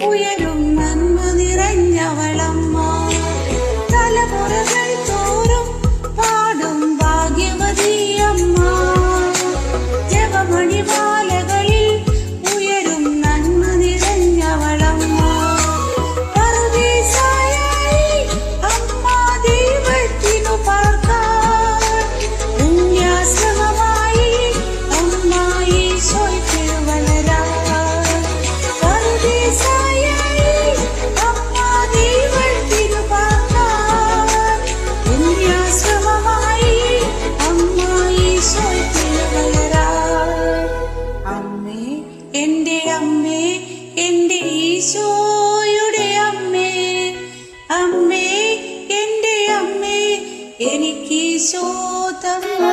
Oh. എനിക്കീശോ തന്ന